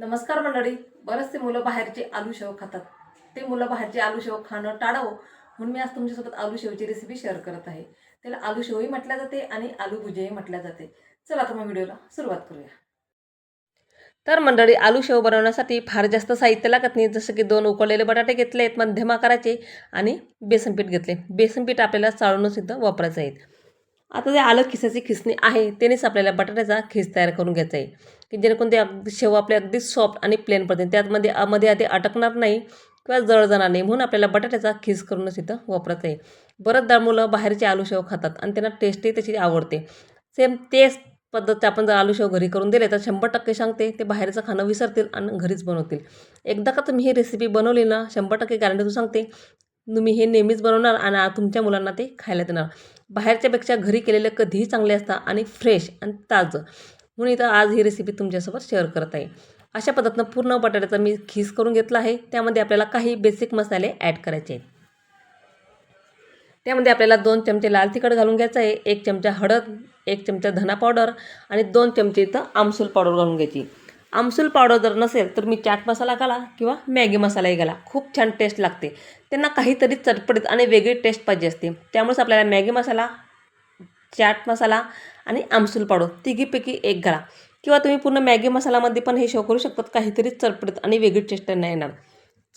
नमस्कार मंडळी बरेचसे मुलं बाहेरचे आलू शेव खातात. ते मुलं बाहेरचे आलू शेव खाणं टाळावं म्हणून मी आज तुमच्यासोबत आलू शेवची रेसिपी शेअर करत आहे. त्याला आलू शेवही म्हटल्या जाते आणि आलू भुजेही म्हटल्या जाते. चला तर मग व्हिडिओला सुरुवात करूया. तर मंडळी आलू शेव बनवण्यासाठी फार जास्त साहित्य लागत नाही. जसं की दोन उकळलेले बटाटे घेतले आहेत मध्यम आकाराचे आणि बेसनपीठ घेतले. बेसनपीठ आपल्याला चाळूनच इथं वापरायचं आहे. आता जे आलं खिसाची खिसणी आहे त्यानेच आपल्याला बटाट्याचा खिस तयार करून घ्यायचा आहे की जेणेकरून ते अगदी शेव आपले अगदी सॉफ्ट आणि प्लेन पडते त्यातमध्ये मध्ये आधी अटकणार नाही किंवा जळ जाणार नाही म्हणून आपल्याला बटाट्याचा खिस करूनच इथं वापरायचं आहे. बरंचदा मुलं बाहेरचे आलू शेव खातात आणि त्यांना टेस्टही त्याची आवडते. सेम तेच पद्धत आपण जर आलू शेव घरी करून दिले तर शंभर टक्के सांगते ते बाहेरचं खाणं विसरतील आणि घरीच बनवतील. एकदा का तुम्ही ही रेसिपी बनवली ना शंभर टक्के गॅरंटी तू सांगते तुम्ही हे नेहमीच बनवणार आणि तुमच्या मुलांना ते खायला देणार. बाहेरच्यापेक्षा घरी केलेलं कधीही चांगले असतं आणि फ्रेश आणि ताजं. म्हणून इथं आज ही रेसिपी तुमच्यासोबत शेअर करत आहे. अशा पद्धतीनं पूर्ण बटाट्याचा मी खीस करून घेतला आहे. त्यामध्ये आपल्याला काही बेसिक मसाले ॲड करायचे आहेत. त्यामध्ये आपल्याला दोन चमचे लाल तिखट घालून घ्यायचं आहे एक चमचा हळद एक चमचा धना पावडर आणि दोन चमचे इथं आमसूल पावडर घालून घ्यायची. आमसूल पावडर जर नसेल तर मी चाट मसाला घाला किंवा मॅगी मसालाही घाला. खूप छान टेस्ट लागते. त्यांना काहीतरी चटपटीत आणि वेगळी टेस्ट पाहिजे असते. त्यामुळेच आपल्याला मॅगी मसाला चाट मसाला आणि आमसूल पाडो तिघीपैकी एक घाला. किंवा तुम्ही पूर्ण मॅगी मसालामध्ये पण हे शो करू शकतात. काहीतरी चटपटीत आणि वेगळी टेस्ट त्यांना येणार.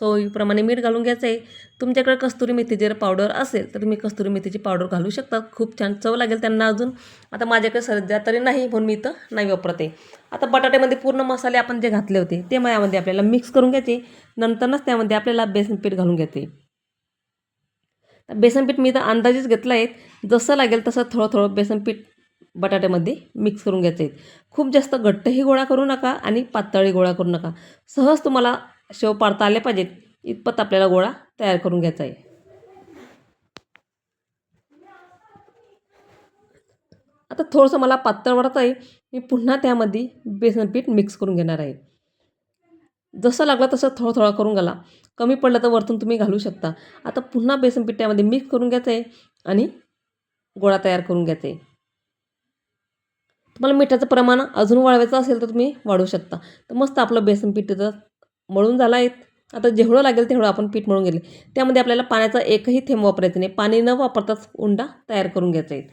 चवीप्रमाणे मीठ घालून घ्यायचं आहे. तुमच्याकडे कस्तुरी मेथी जर पावडर असेल तर तुम्ही कस्तुरी मेथीची पावडर घालू शकता. खूप छान चव लागेल त्यांना अजून. आता माझ्याकडे सध्या तरी नाही म्हणून मी इथं नाही वापरत. आहे आता बटाट्यामध्ये पूर्ण मसाले आपण जे घातले होते ते यामध्ये आपल्याला मिक्स करून घ्यायचे. नंतरच त्यामध्ये आपल्याला बेसन पीठ घालून घ्यायचे. बेसन पीठ मी तर अंदाजेच घेतलं आहे. जसं लागेल तसं थोडं थोडं बेसन पीठ बटाट्यामध्ये मिक्स करून घ्यायचं आहे. खूप जास्त घट्टही गोळा करू नका आणि पातळही गोळा करू नका. सहज तुम्हाला शेव पाडता आले पाहिजेत. इतपत आपल्याला गोळा तयार करून घ्यायचा आहे. आता थोडंसं मला पातळ वाटत आहे. मी पुन्हा त्यामध्ये बेसन पीठ मिक्स करून घेणार आहे. जसं लागलं तसं थोडं थोडा करून घाला. कमी पडलं तर वरतून तुम्ही घालू शकता. आता पुन्हा बेसन पीठ त्यामध्ये मिक्स करून घ्यायचं आहे आणि गोळा तयार करून घ्यायचा आहे तुम्हाला मिठाचं प्रमाण अजून वाढवायचं असेल तर तुम्ही वाढवू शकता. तर मस्त आपलं बेसन पीठ मळून झालं आहे. आता जेवढं लागेल तेवढं आपण पीठ मळून गेले त्यामध्ये आपल्याला पाण्याचा एकही थेंब वापरायचा नाही. पाणी न वापरताच उंडा तयार करून घ्यायचा आहे.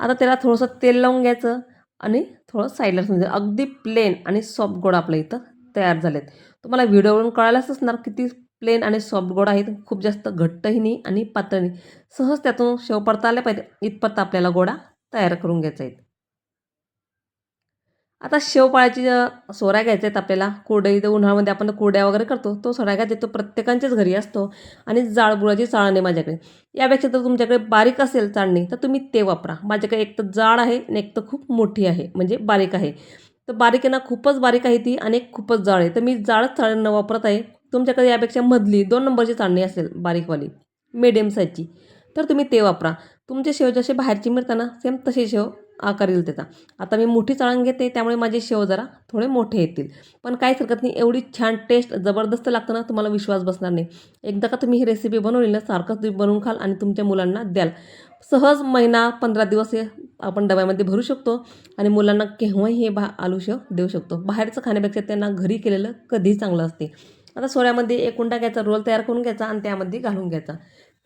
आता त्याला थोडंसं तेल लावून घ्यायचं आणि थोडं साईडला समजा म्हणजे अगदी प्लेन आणि सॉफ्ट गोड आपल्या इथं तयार झालेत. तुम्हाला व्हिडिओवरून कळायलाच असणार किती प्लेन आणि सॉफ्ट गोड आहेत. खूप जास्त घट्टही नाही आणि पातळ नाही. सहज त्यातून शेव पडता आल्या पाहिजे इथपर्यंत आपल्याला गोडा तयार करून घ्यायचा आहे. आता शेवपाळ्याची सोऱ्या घ्यायच्या आहेत आपल्याला कोरड्या तर उन्हाळ्यामध्ये आपण कोरड्या वगैरे करतो तो सोऱ्या घ्यायचा तो प्रत्येकांच्याच घरी असतो आणि जाळबुळाची चाळण आहे माझ्याकडे. यापेक्षा तर तुमच्याकडे बारीक असेल चाळणी तर तुम्ही ते वापरा. माझ्याकडे एक तर जाड आहे आणि एक तर खूप मोठी आहे. म्हणजे बारीक आहे. तर बारीक आहे ना खूपच बारीक आहे ती आणि खूपच जाळ आहे. तर मी जाळच चाळण वापरत आहे. तुमच्याकडे यापेक्षा मधली दोन नंबरची चाळणी असेल बारीकवाली मिडियम साईजची तर तुम्ही ते वापरा. तुमचे शेव जसे बाहेरची मिळताना सेम तसे शेव आकार येईल त्याचा. आता मी मोठी चाळण घेते त्यामुळे माझे शेव जरा थोडे मोठे येतील. पण काहीच हरकत नाही एवढी छान टेस्ट जबरदस्त लागतं ना तुम्हाला विश्वास बसणार नाही. एकदा का तुम्ही ही रेसिपी बनवली ना सारखंच तुम्ही बनवून खाल आणि तुमच्या मुलांना द्याल. सहज महिना पंधरा दिवस हे आपण डब्यामध्ये भरू शकतो आणि मुलांना केव्हाही हे बा आलू शेव देऊ शकतो. बाहेरचं खाण्यापेक्षा त्यांना घरी केलेलं कधीही चांगलं असते. आता सोऱ्यामध्ये एक उंडा घ्यायचा रोल तयार करून घ्यायचा आणि त्यामध्ये घालून घ्यायचा.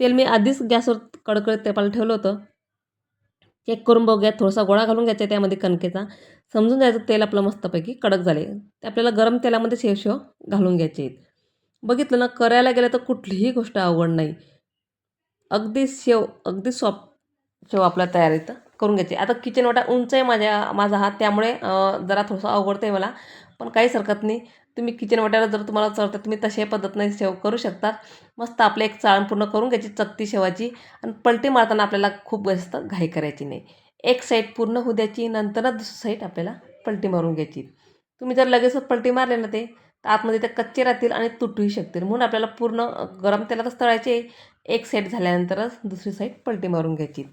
तेल मी आधीच गॅसवर कडकडत तेपाला ठेवलं होतं. चेक करून बघूया थोडासा गोळा घालून घ्यायचा त्यामध्ये कणकेचा. समजून जायचं तेल आपलं मस्तपैकी कडक झाले. ते आपल्याला गरम तेलामध्ये शेवशेव शेव घालून घ्यायचे आहेत. बघितलं ना करायला गेलं तर कुठलीही गोष्ट अवघड नाही. अगदी शेव अगदी सॉफ्ट शेव आपला तयार येतं करून घ्यायचे. आता किचन वाटा उंच आहे माझ्या माझा हात त्यामुळे जरा थोडंसं अवघडतं आहे मला. पण काहीच हरकत नाही. तुम्ही किचन वाट्याला जर तुम्हाला चढतं तुम्ही तशाही पद्धतीने शेव करू शकतात मस्त आपलं एक चाळण पूर्ण करून घ्यायची चकती शेवाची. आणि पलटी मारताना आपल्याला खूप जास्त घाई करायची नाही. एक साईड पूर्ण होऊ द्यायची नंतरच दुसरी साईड आपल्याला पलटी मारून घ्यायची. तुम्ही जर लगेचच पलटी मारले ना ते तर आतमध्ये ते कच्चे राहतील आणि तुटूही शकतील. म्हणून आपल्याला पूर्ण गरम तेलातच तळायचे. एक साईड झाल्यानंतरच दुसरी साईड पलटी मारून घ्यायची.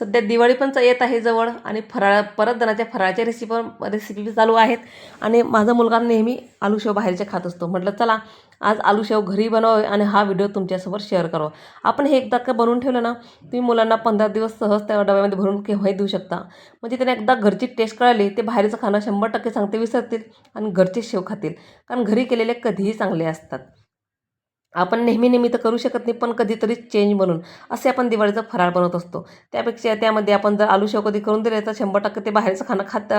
सध्या दिवाळी पण येत आहे जवळ आणि फराळ परत जणाच्या फराळाच्या रेसिपी रेसिपी चालू आहेत. आणि माझा मुलगा नेहमी आलू शेव बाहेरचे खात असतो. म्हटलं चला आज आलू शेव घरी बनवावे आणि हा व्हिडिओ तुमच्यासोबत शेअर करावा. आपण हे एकदा का बनवून ठेवलं ना तुम्ही मुलांना पंधरा दिवस सहज त्या डब्यामध्ये भरून केव्हाही देऊ शकता. म्हणजे त्यांना एकदा घरची टेस्ट कळाली ते बाहेरचं खाणं शंभर टक्के सांगते विसरतील आणि घरचे शेव खातील. कारण घरी केलेले कधीही चांगले असतात. आपण नेहमी नेहमी तर करू शकत नाही पण कधीतरी चेंज म्हणून असे आपण दिवाळीचं फराळ बनवत असतो. त्यापेक्षा त्यामध्ये आपण जर आलू शेव कधी करून दिले तर शंभर टक्के ते बाहेरचं खाणं खात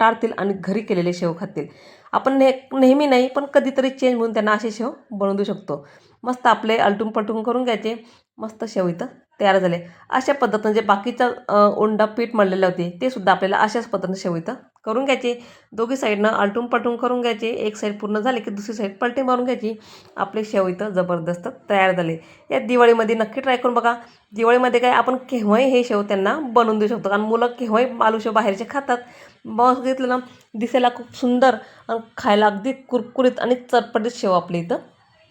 टाळतील आणि घरी केलेले शेव खातील. आपण ने नेहमी नाही पण कधीतरी चेंज म्हणून त्यांना असे शेव बनवून देऊ शकतो. मस्त आपले अलटून पलटून करून घ्यायचे. मस्त शेव इथं तयार झाले. अशा पद्धतीनं जे बाकीचं ओंडा उंडा पीठ मळलेले होते ते सुद्धा आपल्याला अशाच पद्धतीनं शेव इथं करून घ्यायचे. दोघी साईडनं आलटून पलटून करून घ्यायचे. एक साईड पूर्ण झाली की दुसरी साईड पलटी मारून घ्यायची. आपले शेव इथं जबरदस्त तयार झाले. या दिवाळीमध्ये नक्की ट्राय करून बघा. दिवाळीमध्ये काय आपण केव्हाही हे शेव त्यांना बनवून देऊ शकतो. कारण मुलं केव्हाही आलू शेव बाहेरचे खातात. बघितलं ना दिसायला खूप सुंदर आणि खायला अगदी कुरकुरीत आणि चटपटीत शेव आपले इथं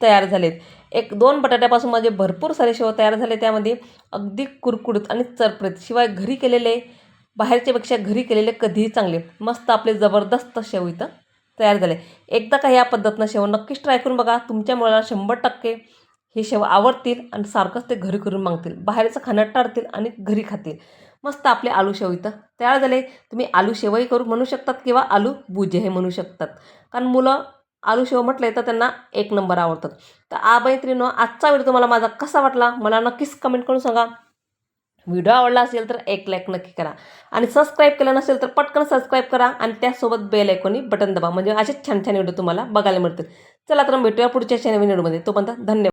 तयार झालेत. एक दोन बटाट्यापासून माझे भरपूर सारे शेव तयार झाले. त्यामध्ये अगदी कुरकुरीत आणि चरपरीत शिवाय घरी केलेले बाहेरच्यापेक्षा घरी केलेले कधीही चांगले मस्त आपले जबरदस्त शेव इथं तयार झाले. एकदा का या पद्धतीनं शेव नक्कीच ट्राय करून बघा. तुमच्या मुलाला शंभर टक्के हे शेव आवडतील आणि सारखंच ते घरी करून मागतील. बाहेरचं खाणं टाळतील आणि घरी खातील. मस्त आपले आलू शेव इथं तयार झाले. तुम्ही आलू शेवही करू म्हणू शकतात किंवा आलू भुजेही म्हणू शकतात. कारण मुलं आलू शेव म्हटले तर त्यांना एक नंबर आवडतात. तर आबाईत्रीनं आजचा व्हिडिओ तुम्हाला माझा कसा वाटला? मला नक्कीच कमेंट करून सांगा. व्हिडिओ आवडला असेल तर एक लाईक नक्की करा. आणि सबस्क्राईब केलं नसेल तर पटकन सबस्क्राईब करा आणि त्यासोबत बेल ऐकून बटन दबा. म्हणजे असेच छान छान व्हिडिओ तुम्हाला बघायला मिळतील. चला तर भेटूया पुढच्या शनिवारी व्हिडिओमध्ये तोपर्यंत धन्यवाद.